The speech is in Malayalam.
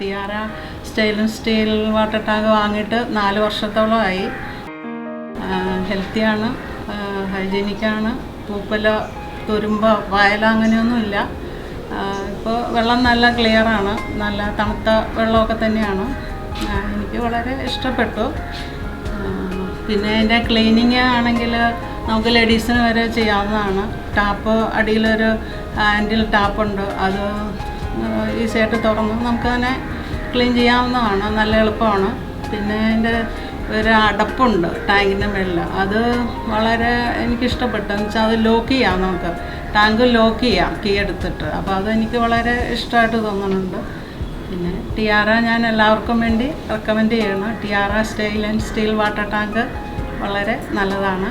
ടിയാറ സ്റ്റൈലും സ്റ്റീൽ വാട്ടർ ടാങ്ക് വാങ്ങിയിട്ട് നാല് വർഷത്തോളമായി ഹെൽത്തിയാണ് ഹൈജീനിക്കാണ് പൂപ്പല തുരുമ്പ വയല അങ്ങനെയൊന്നുമില്ല. ഇപ്പോൾ വെള്ളം നല്ല ക്ലിയറാണ് നല്ല തണുത്ത വെള്ളമൊക്കെ തന്നെയാണ്. എനിക്ക് വളരെ ഇഷ്ടപ്പെട്ടു. പിന്നെ അതിന്റെ ക്ലീനിങ് ആണെങ്കിൽ നമുക്ക് ലേഡീസിന് വരെ ചെയ്യാവുന്നതാണ്. ടാപ്പ് അടിയിലൊരു ഹാൻഡിൽ ടാപ്പുണ്ട്. അത് ഈസിയായിട്ട് തുറന്ന് നമുക്ക് തന്നെ ക്ലീൻ ചെയ്യാവുന്നതാണ്. നല്ല എളുപ്പമാണ്. പിന്നെ അതിന്റെ ഒരു അടപ്പുണ്ട് ടാങ്കിന്റെ മേളിൽ. അത് വളരെ എനിക്കിഷ്ടപ്പെട്ടു. എന്ന് വെച്ചാൽ അത് ലോക്ക് ചെയ്യാം നമുക്ക്. ടാങ്ക് ലോക്ക് ചെയ്യാം കീ എടുത്തിട്ട്. അപ്പോൾ അതെനിക്ക് വളരെ ഇഷ്ടമായിട്ട് തോന്നുന്നുണ്ട്. പിന്നെ ടിയാറ ഞാൻ എല്ലാവർക്കും വേണ്ടി റെക്കമെൻഡ് ചെയ്യണം. Tiara style and steel water tank വളരെ നല്ലതാണ്.